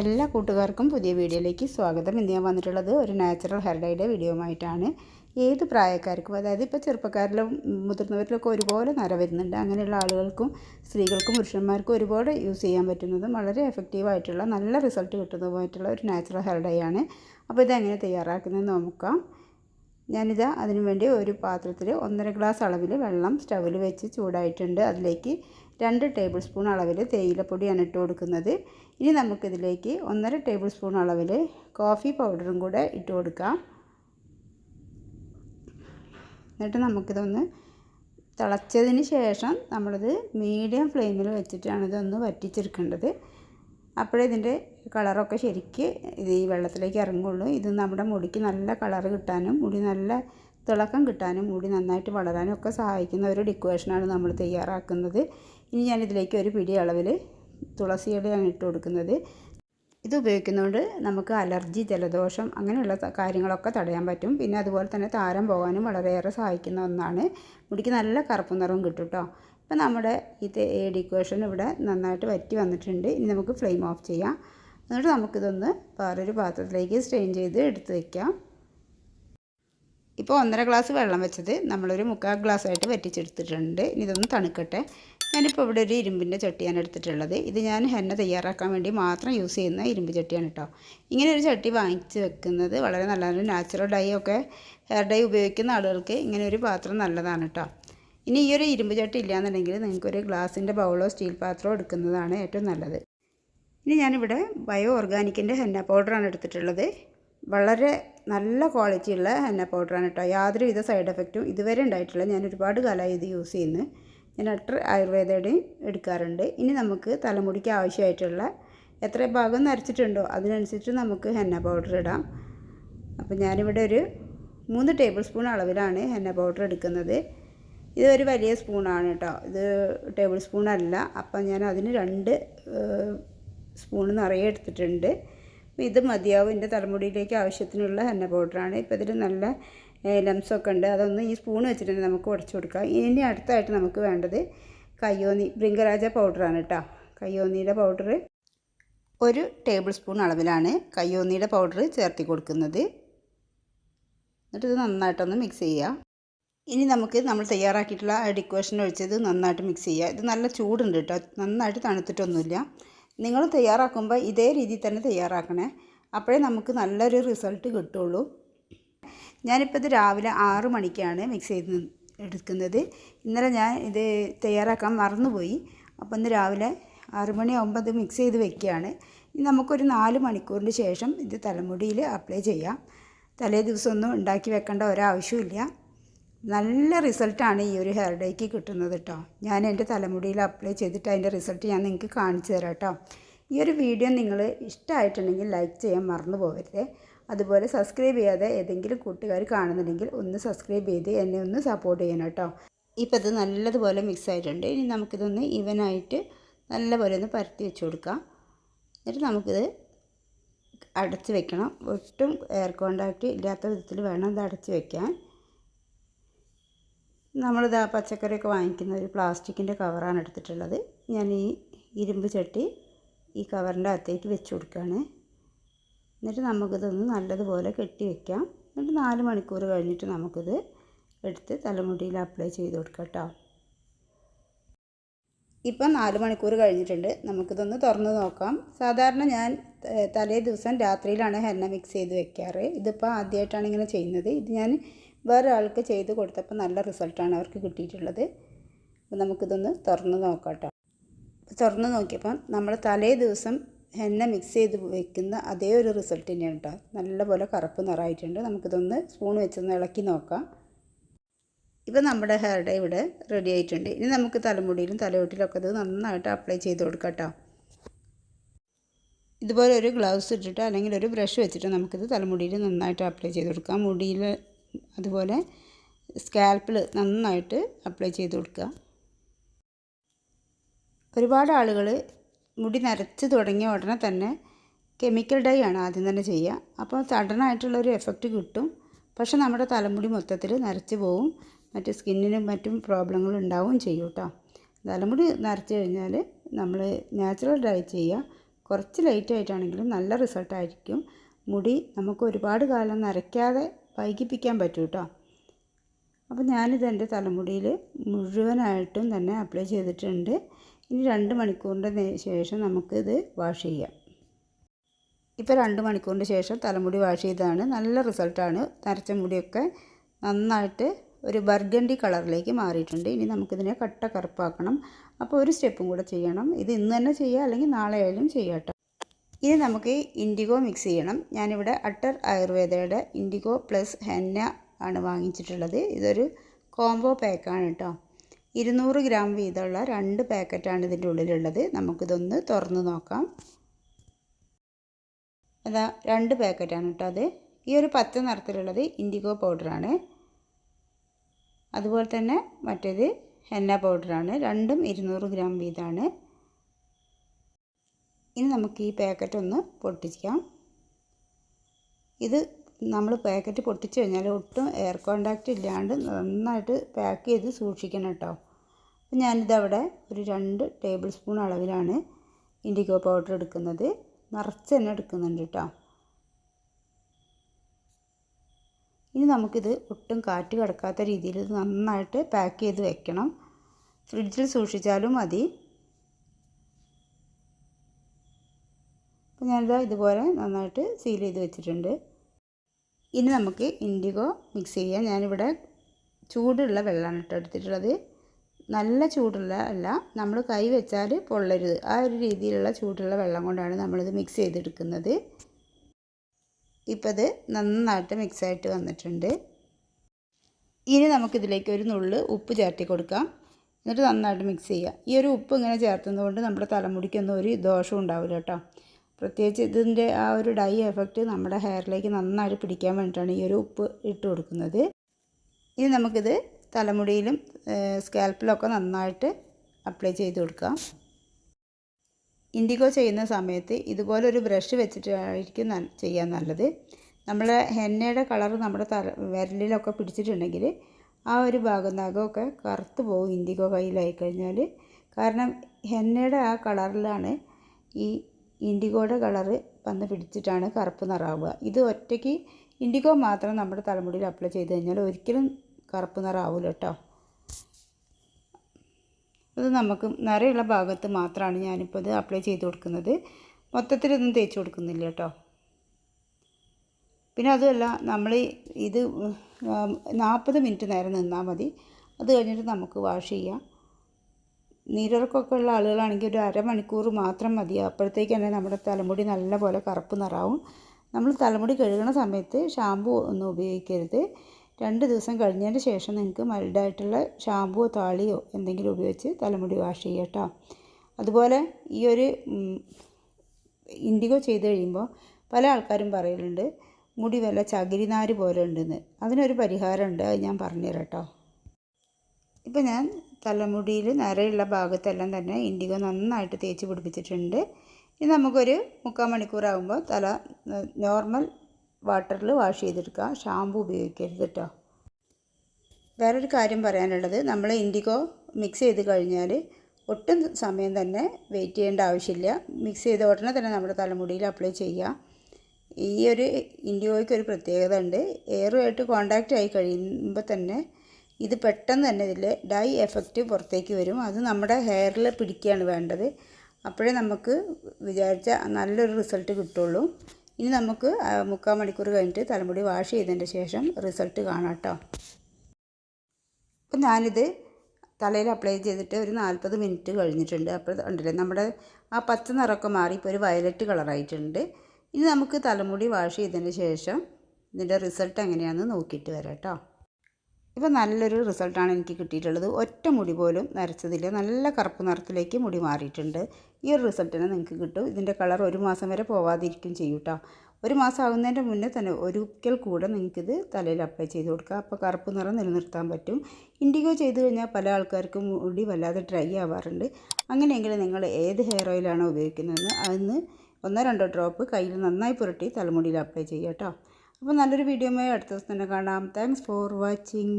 എല്ലാ കൂട്ടുകാർക്കും പുതിയ വീഡിയോയിലേക്ക് സ്വാഗതം. ഇന്ന് ഞാൻ വന്നിട്ടുള്ളത് ഒരു നാച്ചുറൽ ഹെയർ ഡൈയുടെ വീഡിയോയുമായിട്ടാണ്. ഏത് പ്രായക്കാർക്കും അതായത് ഇപ്പോൾ ചെറുപ്പക്കാരിലും മുതിർന്നവരിലൊക്കെ ഒരുപോലെ നര വരുന്നുണ്ട്. അങ്ങനെയുള്ള ആളുകൾക്കും സ്ത്രീകൾക്കും പുരുഷന്മാർക്കും ഒരുപാട് യൂസ് ചെയ്യാൻ പറ്റുന്നതും വളരെ എഫക്റ്റീവായിട്ടുള്ള നല്ല റിസൾട്ട് കിട്ടുന്നതുമായിട്ടുള്ള ഒരു നാച്ചുറൽ ഹെയർ ഡൈ ആണ്. അപ്പോൾ ഇതെങ്ങനെ തയ്യാറാക്കുന്നതെന്ന് നോക്കാം. ഞാനിതാ അതിനുവേണ്ടി ഒരു പാത്രത്തിൽ ഒന്നര ഗ്ലാസ് അളവിൽ വെള്ളം സ്റ്റവിൽ വെച്ച് ചൂടായിട്ടുണ്ട്. അതിലേക്ക് രണ്ട് ടേബിൾ സ്പൂൺ അളവിൽ തേയിലപ്പൊടിയാണ് ഇട്ട് കൊടുക്കുന്നത്. ഇനി നമുക്കിതിലേക്ക് ഒന്നര ടേബിൾ സ്പൂൺ അളവിൽ കോഫി പൗഡറും കൂടെ ഇട്ട് കൊടുക്കാം. എന്നിട്ട് നമുക്കിതൊന്ന് തിളച്ചതിന് ശേഷം നമ്മളിത് മീഡിയം ഫ്ലെയിമിൽ വെച്ചിട്ടാണ് ഇതൊന്ന് വറ്റിച്ചെടുക്കേണ്ടത്. അപ്പോഴേ ഇതിന്റെ കളറൊക്കെ ശരിക്ക് ഇത് ഈ വെള്ളത്തിലേക്ക് ഇറങ്ങുള്ളൂ. ഇത് നമ്മുടെ മുടിക്ക് നല്ല കളർ കിട്ടാനും മുടി നല്ല തിളക്കം കിട്ടാനും മുടി നന്നായിട്ട് വളരാനും ഒക്കെ സഹായിക്കുന്ന ഒരു ഡിക്വേഷനാണ് നമ്മൾ തയ്യാറാക്കുന്നത്. ഇനി ഞാനിതിലേക്ക് ഒരു പിടി അളവിൽ തുളസിയുടെയാണ് ഇട്ട് കൊടുക്കുന്നത്. ഇത് ഉപയോഗിക്കുന്നതുകൊണ്ട് നമുക്ക് അലർജി ജലദോഷം അങ്ങനെയുള്ള കാര്യങ്ങളൊക്കെ തടയാൻ പറ്റും. പിന്നെ അതുപോലെ തന്നെ താരം പോകാനും വളരെയേറെ സഹായിക്കുന്ന ഒന്നാണ്. മുടിക്ക് നല്ല കറുപ്പ് നിറവും കിട്ടും കേട്ടോ ഇപ്പം നമ്മുടെ ഈ ഡിക്വേഷൻ ഇവിടെ നന്നായിട്ട് വറ്റി വന്നിട്ടുണ്ട്. ഇനി നമുക്ക് ഫ്ലെയിം ഓഫ് ചെയ്യാം. എന്നിട്ട് നമുക്കിതൊന്ന് വേറൊരു പാത്രത്തിലേക്ക് സ്ട്രെയിൻ ചെയ്ത് എടുത്ത് വയ്ക്കാം ഇപ്പോൾ ഒന്നര ഗ്ലാസ് വെള്ളം വെച്ചത് നമ്മളൊരു മുക്കാൽ ഗ്ലാസ് ആയിട്ട് വറ്റിച്ചെടുത്തിട്ടുണ്ട്. ഇനി ഇതൊന്ന് തണുക്കട്ടെ. ഞാനിപ്പോൾ ഇവിടെ ഒരു ഇരുമ്പിന്റെ ചട്ടിയാണ് എടുത്തിട്ടുള്ളത്. ഇത് ഞാൻ ഹെന്ന തയ്യാറാക്കാൻ വേണ്ടി മാത്രം യൂസ് ചെയ്യുന്ന ഇരുമ്പ് ചട്ടിയാണ് കേട്ടോ. ഇങ്ങനെ ഒരു ചട്ടി വാങ്ങിച്ച് വെക്കുന്നത് വളരെ നല്ലതാണ്. നാച്ചുറൽ ഡൈ ഒക്കെ ഹെയർ ഡൈ ഉപയോഗിക്കുന്ന ആളുകൾക്ക് ഇങ്ങനെ ഒരു പാത്രം നല്ലതാണ് കേട്ടോ. ഇനി ഈ ഒരു ഇരുമ്പ് ചട്ടി ഇല്ലയെന്നുണ്ടെങ്കിൽ നിങ്ങൾക്കൊരു ഗ്ലാസിന്റെ ബൗളോ സ്റ്റീൽ പാത്രമോ എടുക്കുന്നതാണ് ഏറ്റവും നല്ലത്. ഇനി ഞാനിവിടെ ബയോ ഓർഗാനിക്കിന്റെ ഹെന്ന പൗഡറാണ് എടുത്തിട്ടുള്ളത്. വളരെ നല്ല ക്വാളിറ്റിയുള്ള ഹെന്ന പൗഡറാണ് കേട്ടോ. യാതൊരുവിധ സൈഡ് എഫക്റ്റും ഇതുവരെ ഉണ്ടായിട്ടില്ല. ഞാൻ ഒരുപാട് കാലമായി ഇത് യൂസ് ചെയ്യുന്നു. ഞാൻ അട്ടർ ആയുർവേദയുടെയും എടുക്കാറുണ്ട്. ഇനി നമുക്ക് തലമുടിക്ക് ആവശ്യമായിട്ടുള്ള എത്ര ഭാഗം നരച്ചിട്ടുണ്ടോ അതിനനുസരിച്ച് നമുക്ക് ഹെന്ന പൗഡർ ഇടാം. അപ്പോൾ ഞാനിവിടെ ഒരു മൂന്ന് ടേബിൾ സ്പൂൺ അളവിലാണ് ഹെന്ന പൗഡർ എടുക്കുന്നത്. ഇത് ഒരു വലിയ സ്പൂണാണ് കേട്ടോ. ഇത് ടേബിൾ സ്പൂൺ അല്ല. അപ്പം ഞാൻ അതിന് രണ്ട് സ്പൂൺ നിറയെ എടുത്തിട്ടുണ്ട്. ഇത് മതിയാവും. എന്റെ തലമുടിയിലേക്ക് ആവശ്യത്തിനുള്ള ഹെന്ന പൗഡറാണ്. ഇപ്പോൾ ഇതിൽ നല്ല ലംസൊക്കെ ഉണ്ട്. അതൊന്ന് ഈ സ്പൂൺ വെച്ചിട്ട് നമുക്ക് ഉടച്ചു കൊടുക്കാം ഇനി അടുത്തായിട്ട് നമുക്ക് വേണ്ടത് കയ്യോന്നി ബ്രിങ്കരാജ പൗഡറാണ് കേട്ടോ. കയ്യോന്നിയുടെ പൗഡർ ഒരു ടേബിൾ സ്പൂൺ അളവിലാണ് കയ്യോന്നിയുടെ പൗഡർ ചേർത്തി കൊടുക്കുന്നത്. എന്നിട്ട് ഇത് നന്നായിട്ടൊന്ന് മിക്സ് ചെയ്യുക. ഇനി നമുക്ക് നമ്മൾ തയ്യാറാക്കിയിട്ടുള്ള ഡിക്വേഷൻ ഒഴിച്ചത് നന്നായിട്ട് മിക്സ് ചെയ്യുക. ഇത് നല്ല ചൂടുണ്ട് കേട്ടോ. നന്നായിട്ട് തണുത്തിട്ടൊന്നുമില്ല. നിങ്ങൾ തയ്യാറാക്കുമ്പോൾ ഇതേ രീതിയിൽ തന്നെ തയ്യാറാക്കണേ. അപ്പോഴേ നമുക്ക് നല്ലൊരു റിസൾട്ട് കിട്ടുള്ളൂ. ഞാനിപ്പോൾ ഇത് രാവിലെ ആറ് മണിക്കാണ് മിക്സ് ചെയ്ത് എടുക്കുന്നത്. ഇന്നലെ ഞാൻ ഇത് തയ്യാറാക്കാൻ മറന്നുപോയി. അപ്പോൾ ഇന്ന് രാവിലെ ആറ് മണിയാകുമ്പോൾ അത് മിക്സ് ചെയ്ത് വെക്കുകയാണ്. ഇനി നമുക്കൊരു നാല് മണിക്കൂറിന് ശേഷം ഇത് തലമുടിയിൽ അപ്ലൈ ചെയ്യാം. തലേ ദിവസമൊന്നും ഉണ്ടാക്കി വെക്കേണ്ട ഒരാവശ്യമില്ല നല്ല റിസൾട്ടാണ് ഈ ഒരു ഹെയർ ഡേക്ക് കിട്ടുന്നത് കേട്ടോ ഞാൻ എന്റെ തലമുടിയിൽ അപ്ലൈ ചെയ്തിട്ട് അതിന്റെ റിസൾട്ട് ഞാൻ നിങ്ങൾക്ക് കാണിച്ചു തരാം കേട്ടോ ഈ ഒരു വീഡിയോ നിങ്ങൾ ഇഷ്ടമായിട്ടുണ്ടെങ്കിൽ ലൈക്ക് ചെയ്യാൻ മറന്നു പോകരുത്. അതുപോലെ സബ്സ്ക്രൈബ് ചെയ്യാതെ ഏതെങ്കിലും കൂട്ടുകാർ കാണുന്നുണ്ടെങ്കിൽ ഒന്ന് സബ്സ്ക്രൈബ് ചെയ്ത് എന്നെ ഒന്ന് സപ്പോർട്ട് ചെയ്യണം കേട്ടോ ഇപ്പോൾ ഇത് നല്ലതുപോലെ മിക്സ് ആയിട്ടുണ്ട്. ഇനി നമുക്കിതൊന്ന് ഈവനായിട്ട് നല്ലപോലെ ഒന്ന് പരത്തി വെച്ച് കൊടുക്കാം. എന്നിട്ട് നമുക്കിത് അടച്ച് വെക്കണം. ഒട്ടും എയർ കോണ്ടാക്റ്റ് ഇല്ലാത്ത വിധത്തിൽ വേണം ഇത് അടച്ച് വെക്കാൻ. നമ്മളിത് പച്ചക്കറിയൊക്കെ വാങ്ങിക്കുന്ന ഒരു പ്ലാസ്റ്റിക്കിന്റെ കവറാണ് എടുത്തിട്ടുള്ളത്. ഞാൻ ഈ ഇരുമ്പ് ചട്ടി ഈ കവറിന്റെ അകത്തേക്ക് വെച്ച് കൊടുക്കുകയാണ്. എന്നിട്ട് നമുക്കിതൊന്ന് നല്ലതുപോലെ കെട്ടി വെക്കാം. എന്നിട്ട് നാല് മണിക്കൂർ കഴിഞ്ഞിട്ട് നമുക്കിത് എടുത്ത് തലമുടിയിൽ അപ്ലൈ ചെയ്ത് കൊടുക്കാം കേട്ടോ. ഇപ്പം നാല് മണിക്കൂർ കഴിഞ്ഞിട്ടുണ്ട്. നമുക്കിതൊന്ന് തുറന്ന് നോക്കാം. സാധാരണ ഞാൻ തലേ ദിവസം രാത്രിയിലാണ് ഹെന്ന മിക്സ് ചെയ്ത് വെക്കാറ്. ഇതിപ്പോൾ ആദ്യമായിട്ടാണ് ഇങ്ങനെ ചെയ്യുന്നത്. ഇത് ഞാൻ വേറെ ആൾക്ക് ചെയ്ത് കൊടുത്തപ്പോൾ നല്ല റിസൾട്ടാണ് അവർക്ക് കിട്ടിയിട്ടുള്ളത്. അപ്പോൾ നമുക്കിതൊന്ന് തുറന്ന് നോക്കാം തുറന്ന് നോക്കിയപ്പം നമ്മൾ തലേ ദിവസം എണ്ണ മിക്സ് ചെയ്ത് വെക്കുന്ന അതേ ഒരു റിസൾട്ട് തന്നെയാണ് കേട്ടോ. നല്ലപോലെ കറുപ്പ് നിറമായിട്ടുണ്ട്. നമുക്കിതൊന്ന് സ്പൂൺ വെച്ചൊന്ന് ഇളക്കി നോക്കാം. ഇപ്പം നമ്മുടെ ഹെയർ ഡേ ഇവിടെ റെഡി ആയിട്ടുണ്ട്. ഇനി നമുക്ക് തലമുടിയിലും തലയോട്ടിലൊക്കെ ഇത് നന്നായിട്ട് അപ്ലൈ ചെയ്ത് കൊടുക്കാം ഇതുപോലെ ഒരു ഗ്ലൗസ് ഇട്ടിട്ട് അല്ലെങ്കിൽ ഒരു ബ്രഷ് വെച്ചിട്ട് നമുക്കിത് തലമുടിയിൽ നന്നായിട്ട് അപ്ലൈ ചെയ്ത് കൊടുക്കാം. മുടിയിൽ അതുപോലെ സ്കാൽപ്പിൽ നന്നായിട്ട് അപ്ലൈ ചെയ്ത് കൊടുക്കുക. ഒരുപാട് ആളുകൾ മുടി നരച്ച് തുടങ്ങിയ ഉടനെ തന്നെ കെമിക്കൽ ഡൈ ആണ് ആദ്യം തന്നെ ചെയ്യുക. അപ്പോൾ സഡനായിട്ടുള്ളൊരു എഫക്റ്റ് കിട്ടും. പക്ഷെ നമ്മുടെ തലമുടി മൊത്തത്തിൽ നരച്ച് പോവും. മറ്റ് സ്കിന്നിനും മറ്റും പ്രോബ്ലങ്ങൾ ഉണ്ടാവും ചെയ്യും കേട്ടോ. തലമുടി നരച്ച് കഴിഞ്ഞാൽ നമ്മൾ നാച്ചുറൽ ഡൈ ചെയ്യുക. കുറച്ച് ലൈറ്റ് ആയിട്ടാണെങ്കിലും നല്ല റിസൾട്ടായിരിക്കും. മുടി നമുക്ക് ഒരുപാട് കാലം നരയ്ക്കാതെ വൈകിപ്പിക്കാൻ പറ്റും കേട്ടോ അപ്പോൾ ഞാനിത് എന്റെ തലമുടിയിൽ മുഴുവനായിട്ടും തന്നെ അപ്ലൈ ചെയ്തിട്ടുണ്ട്. ഇനി രണ്ട് മണിക്കൂറിന്റെ ശേഷം നമുക്കിത് വാഷ് ചെയ്യാം. ഇപ്പോൾ രണ്ട് മണിക്കൂറിന്റെ ശേഷം തലമുടി വാഷ് ചെയ്തതാണ്. നല്ല റിസൾട്ടാണ്. നരച്ച മുടിയൊക്കെ നന്നായിട്ട് ഒരു ബർഗണ്ടി കളറിലേക്ക് മാറിയിട്ടുണ്ട്. ഇനി നമുക്കിതിനെ കട്ട കറുപ്പാക്കണം. അപ്പോൾ ഒരു സ്റ്റെപ്പും കൂടെ ചെയ്യണം. ഇത് ഇന്ന് തന്നെ ചെയ്യുക അല്ലെങ്കിൽ നാളെ ആയാലും ചെയ്യാം ഇനി നമുക്ക് ഇൻഡിഗോ മിക്സ് ചെയ്യണം. ഞാനിവിടെ അട്ടർ ആയുർവേദയുടെ ഇൻഡിഗോ പ്ലസ് ഹെന്ന ആണ് വാങ്ങിച്ചിട്ടുള്ളത്. ഇതൊരു കോംബോ പാക്കാണ് കേട്ടോ. ഇരുന്നൂറ് ഗ്രാം വീതമുള്ള രണ്ട് പാക്കറ്റാണ് ഇതിന്റെ ഉള്ളിലുള്ളത്. നമുക്കിതൊന്ന് തുറന്ന് നോക്കാം. അതാ രണ്ട് പാക്കറ്റാണ് കേട്ടോ അത്. ഈ ഒരു പത്ത് നിറത്തിലുള്ളത് ഇൻഡിഗോ പൗഡറാണ് അതുപോലെ തന്നെ മറ്റേത് ഹെന്ന പൗഡറാണ് രണ്ടും ഇരുന്നൂറ് ഗ്രാം വീതമാണ്. ഇനി നമുക്ക് ഈ പാക്കറ്റ് ഒന്ന് പൊട്ടിക്കാം. ഇത് നമ്മൾ പാക്കറ്റ് പൊട്ടിച്ച് കഴിഞ്ഞാൽ ഒട്ടും എയർ കോണ്ടാക്റ്റ് ഇല്ലാണ്ട് നന്നായിട്ട് പാക്ക് ചെയ്ത് സൂക്ഷിക്കണം കേട്ടോ. അപ്പം ഞാനിതവിടെ ഒരു രണ്ട് ടേബിൾ സ്പൂൺ അളവിലാണ് ഇൻഡിഗോ പൗഡർ എടുക്കുന്നത്. നിറച്ച് തന്നെ എടുക്കുന്നുണ്ട് കേട്ടോ. ഇനി നമുക്കിത് ഒട്ടും കാറ്റ് കിടക്കാത്ത രീതിയിൽ നന്നായിട്ട് പാക്ക് ചെയ്ത് വെക്കണം. ഫ്രിഡ്ജിൽ സൂക്ഷിച്ചാലും മതി. അപ്പോൾ ഞാനിതാ ഇതുപോലെ നന്നായിട്ട് സീൽ ചെയ്ത് വെച്ചിട്ടുണ്ട്. ഇനി നമുക്ക് ഇൻഡിഗോ മിക്സ് ചെയ്യാം. ഞാനിവിടെ ചൂടുള്ള വെള്ളമാണ് കേട്ടോ എടുത്തിട്ടുള്ളത്. നല്ല ചൂടുള്ള അല്ല നമ്മൾ കൈ വെച്ചാൽ പൊള്ളരുത്. ആ ഒരു രീതിയിലുള്ള ചൂടുള്ള വെള്ളം കൊണ്ടാണ് നമ്മളിത് മിക്സ് ചെയ്തെടുക്കുന്നത്. ഇപ്പോൾ ഇത് നന്നായിട്ട് മിക്സായിട്ട് വന്നിട്ടുണ്ട്. ഇനി നമുക്കിതിലേക്ക് ഒരു നുള്ള് ഉപ്പ് ചേർത്തി കൊടുക്കാം. എന്നിട്ട് നന്നായിട്ട് മിക്സ് ചെയ്യുക ഈ ഒരു ഉപ്പ് ഇങ്ങനെ ചേർത്തുന്നതുകൊണ്ട് നമ്മുടെ തലമുടിക്കൊന്നും ഒരു ദോഷവും ഉണ്ടാവില്ല കേട്ടോ. പ്രത്യേകിച്ച് ഇതിന്റെ ആ ഒരു ഡൈ എഫക്റ്റ് നമ്മുടെ ഹെയറിലേക്ക് നന്നായിട്ട് പിടിക്കാൻ വേണ്ടിയിട്ടാണ് ഈ ഒരു ഉപ്പ് ഇട്ട് കൊടുക്കുന്നത്. ഇനി നമുക്കിത് തലമുടിയിലും സ്കാൽപ്പിലൊക്കെ നന്നായിട്ട് അപ്ലൈ ചെയ്ത് കൊടുക്കാം. ഇൻഡിഗോ ചെയ്യുന്ന സമയത്ത് ഇതുപോലൊരു ബ്രഷ് വെച്ചിട്ടായിരിക്കും ചെയ്യാൻ നല്ലത്. നമ്മളെ ഹെന്നയുടെ കളർ നമ്മുടെ തല വിരലിലൊക്കെ പിടിച്ചിട്ടുണ്ടെങ്കിൽ ആ ഒരു ഭാഗം നഖമൊക്കെ കറുത്ത് പോകും ഇൻഡിഗോ കയ്യിലായി കഴിഞ്ഞാൽ കാരണം ഹെന്നയുടെ ആ കളറിലാണ് ഈ ഇൻഡിഗോയുടെ കളറ് വന്ന് പിടിച്ചിട്ടാണ് കറുപ്പ് നിറാവുക. ഇത് ഒറ്റയ്ക്ക് ഇൻഡിഗോ മാത്രം നമ്മുടെ തലമുടിയിൽ അപ്ലൈ ചെയ്ത് കഴിഞ്ഞാൽ ഒരിക്കലും കറുപ്പ് നിറാവില്ല കേട്ടോ. അത് നമുക്ക് നിറയുള്ള ഭാഗത്ത് മാത്രമാണ് ഞാനിപ്പോൾ ഇത് അപ്ലൈ ചെയ്ത് കൊടുക്കുന്നത്. മൊത്തത്തിലൊന്നും തേച്ച് കൊടുക്കുന്നില്ല കേട്ടോ. പിന്നെ അതുമല്ല നമ്മൾ ഇത് നാൽപ്പത് മിനിറ്റ് നേരം നിന്നാൽ മതി. അത് കഴിഞ്ഞിട്ട് നമുക്ക് വാഷ് ചെയ്യാം. നീരിറക്കമൊക്കെ ഉള്ള ആളുകളാണെങ്കിൽ ഒരു അരമണിക്കൂർ മാത്രം മതി. അപ്പോഴത്തേക്ക് തന്നെ നമ്മുടെ തലമുടി നല്ലപോലെ കറുപ്പ് നിറാവും. നമ്മൾ തലമുടി കഴുകുന്ന സമയത്ത് ഷാമ്പു ഒന്നും ഉപയോഗിക്കരുത്. രണ്ട് ദിവസം കഴിഞ്ഞതിന് ശേഷം നിങ്ങൾക്ക് മൈൽഡായിട്ടുള്ള ഷാമ്പുവോ താളിയോ എന്തെങ്കിലും ഉപയോഗിച്ച് തലമുടി വാഷ് ചെയ്യുക കേട്ടോ. അതുപോലെ ഈ ഒരു ഇൻഡിഗോ ചെയ്ത് കഴിയുമ്പോൾ പല ആൾക്കാരും പറയലുണ്ട് മുടി വല്ല ചകിരിനാര് പോലെ ഉണ്ടെന്ന്. അതിനൊരു പരിഹാരമുണ്ട് അത് ഞാൻ പറഞ്ഞുതരാം കേട്ടോ. ഇപ്പം ഞാൻ തലമുടിയിൽ നിറയുള്ള ഭാഗത്തെല്ലാം തന്നെ ഇൻഡിഗോ നന്നായിട്ട് തേച്ച് പിടിപ്പിച്ചിട്ടുണ്ട്. ഇനി നമുക്കൊരു മുക്കാൽ മണിക്കൂറാകുമ്പോൾ തല നോർമൽ വാട്ടറിൽ വാഷ് ചെയ്തെടുക്കുക. ഷാമ്പു ഉപയോഗിക്കരുത് കേട്ടോ വേറൊരു കാര്യം പറയാനുള്ളത്. നമ്മൾ ഇൻഡിഗോ മിക്സ് ചെയ്ത് കഴിഞ്ഞാൽ ഒട്ടും സമയം തന്നെ വെയിറ്റ് ചെയ്യേണ്ട ആവശ്യമില്ല. മിക്സ് ചെയ്ത ഉടനെ തന്നെ നമ്മുടെ തലമുടിയിൽ അപ്ലൈ ചെയ്യുക. ഈ ഒരു ഇൻഡിഗോയ്ക്ക് ഒരു പ്രത്യേകത ഉണ്ട്. എയറുമായിട്ട് കോണ്ടാക്റ്റ് ആയി കഴിയുമ്പോൾ തന്നെ ഇത് പെട്ടെന്ന് തന്നെ ഇതിൽ ഡൈ എഫക്റ്റ് പുറത്തേക്ക് വരും. അത് നമ്മുടെ ഹെയറിൽ പിടിക്കുകയാണ് വേണ്ടത്. അപ്പോഴേ നമുക്ക് വിചാരിച്ച നല്ലൊരു റിസൾട്ട് കിട്ടുള്ളൂ. ഇനി നമുക്ക് മുക്കാൽ മണിക്കൂർ കഴിഞ്ഞിട്ട് തലമുടി വാഷ് ചെയ്തതിന്റെ ശേഷം റിസൾട്ട് കാണാം കേട്ടോ. അപ്പം ഞാനിത് തലയിൽ അപ്ലൈ ചെയ്തിട്ട് ഒരു നാൽപ്പത് മിനിറ്റ് കഴിഞ്ഞിട്ടുണ്ട്. അപ്പോൾ ഉണ്ടല്ലേ നമ്മുടെ ആ പച്ച നിറമൊക്കെ മാറി ഇപ്പോൾ ഒരു വയലറ്റ് കളറായിട്ടുണ്ട്. ഇനി നമുക്ക് തലമുടി വാഷ് ചെയ്തതിന് ശേഷം ഇതിന്റെ റിസൾട്ട് എങ്ങനെയാണെന്ന് നോക്കിയിട്ട് വരാം കേട്ടോ. ഇപ്പോൾ നല്ലൊരു റിസൾട്ടാണ് എനിക്ക് കിട്ടിയിട്ടുള്ളത്. ഒറ്റ മുടി പോലും നരച്ചതില്ല. നല്ല കറുപ്പ് നിറത്തിലേക്ക് മുടി മാറിയിട്ടുണ്ട്. ഈ ഒരു റിസൾട്ടിനെ നിങ്ങൾക്ക് കിട്ടും. ഇതിന്റെ കളർ ഒരു മാസം വരെ പോവാതിരിക്കും ചെയ്യും കേട്ടോ ഒരു മാസം ആകുന്നതിന്റെ മുന്നേ തന്നെ ഒരിക്കൽ കൂടെ നിങ്ങൾക്കിത് തലയിൽ അപ്ലൈ ചെയ്ത് കൊടുക്കുക അപ്പോൾ കറുപ്പ് നിറം നിലനിർത്താൻ പറ്റും. ഇൻഡിഗോ ചെയ്ത് കഴിഞ്ഞാൽ പല ആൾക്കാർക്കും മുടി വല്ലാതെ ഡ്രൈ ആവാറുണ്ട്. അങ്ങനെയെങ്കിൽ നിങ്ങൾ ഏത് ഹെയർ ഓയിലാണോ ഉപയോഗിക്കുന്നതെന്ന് അതിന് ഒന്നോ രണ്ടോ ഡ്രോപ്പ് കയ്യിൽ നന്നായി പുരട്ടി തലമുടിയിൽ അപ്ലൈ ചെയ്യുക കേട്ടോ അപ്പോൾ നല്ലൊരു വീഡിയോയുമായി അടുത്ത ദിവസം തന്നെ കാണാം. Thanks for watching